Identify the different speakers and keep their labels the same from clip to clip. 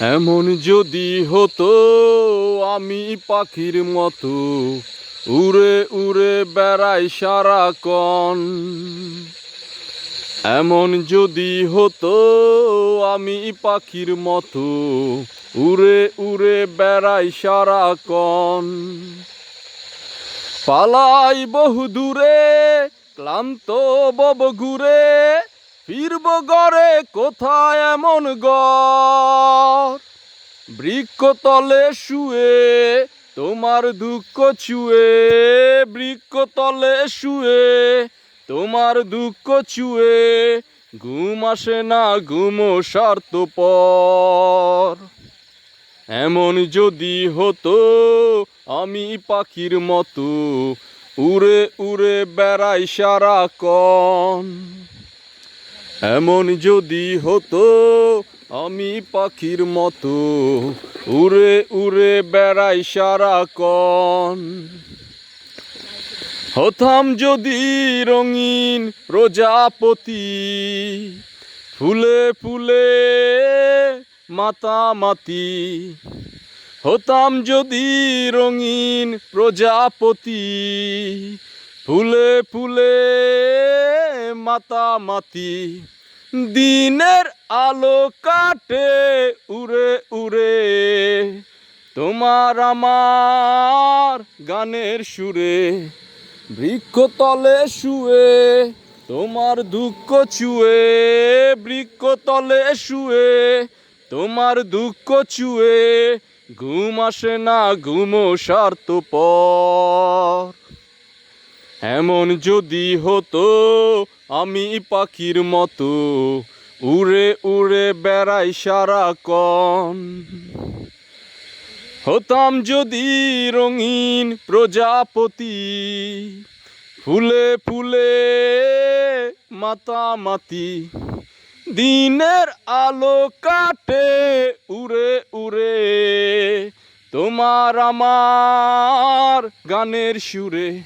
Speaker 1: এমন যদি হতো, আমি পাখির মতো উড়ে উড়ে বেড়াই সারাক্ষণ। এমন যদি হতো, আমি পাখির মতো উড়ে উড়ে বেড়াই সারাক্ষণ। পালাই বহু দূরে ক্লান্ত বব ঘুরে ফিরব গড়ে কোথায় এমন গর বৃক্ষ তলে শুয়ে, তোমার দুঃখ ছুয়ে, বৃক্ষ তলে শুয়ে, তোমার দুঃখ ছুয়ে, ঘুম আসে না, ঘুম স্বার্থপর। এমন যদি হতো, আমি পাখির মতো উড়ে উড়ে বেড়াই সারাক্ষণ। এমন যদি হতো, আমি পাখির মতো উড়ে উড়ে বেড়াই সারাক্ষণ। হতাম যদি রঙিন প্রজাপতি, ফুলে ফুলে মাতামাতি। হতাম যদি রঙিন প্রজাপতি, ফুলে ফুলে মাতামাতি দিনের আলো কাটে উড়ে উড়ে। তোমার আমার গানের সুরে, বৃক্ষ তলে শুয়ে, তোমার দুঃখ ছুয়ে বৃক্ষ তলে শুয়ে, তোমার দুঃখ ছুয়ে ঘুম আসে না ঘুম স্বার্থপর এমন যদি হতো, আমি পাখির মতো উড়ে উড়ে বেড়াই সারাক্ষণ। হতাম যদি রঙিন প্রজাপতি, ফুলে ফুলে মাতামাতি, দিনের আলো কাটে উড়ে উড়ে তোমার আমার গানের সুরে।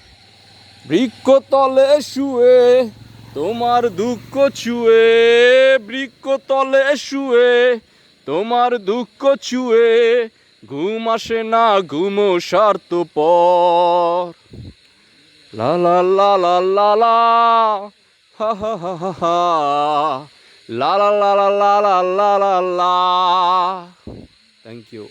Speaker 1: বৃক্ষ তলে শুয়ে তোমার দুঃখ ছুয়ে বৃক্ষ তলে শুয়ে তোমার দুঃখ ছুয়ে ঘুম আসে না ঘুম স্বার্থপর লা লা লা লা লা লা হা হা হা হা হা লা লা লা লা লা লা লা লা থ্যাংক ইউ